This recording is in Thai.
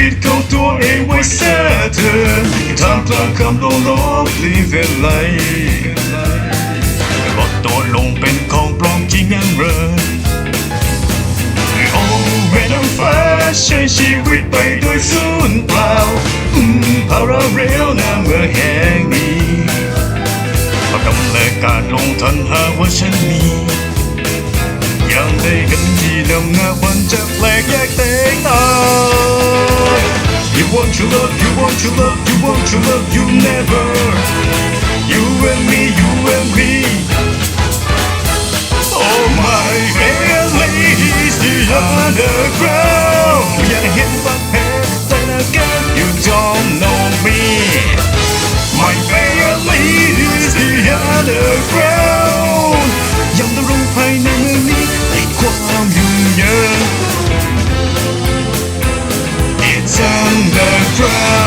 ผิดของตัวเองไว้เสียเธอทำกลางคำโลโลพลีเวลไลลดตัวลงเป็นของปลอมจริงงั้นเหรอโอ้เวน้ำฟ้าใช้ชีวิตไปโดยสูญเปล่าอืมพาราเรลนาเมืองแห่งนี้พอกำเนิดการลงทันหาว่าฉันมียังได้เห็นที่นำหน้าวันจะแปลกแยกแตกต่าง You want your love, you want your love, you want your love, you never. You and me, you and me. Oh my fair ladies, the underground. Hit and again, you don't know me. My fair ladies, the underground. Pray.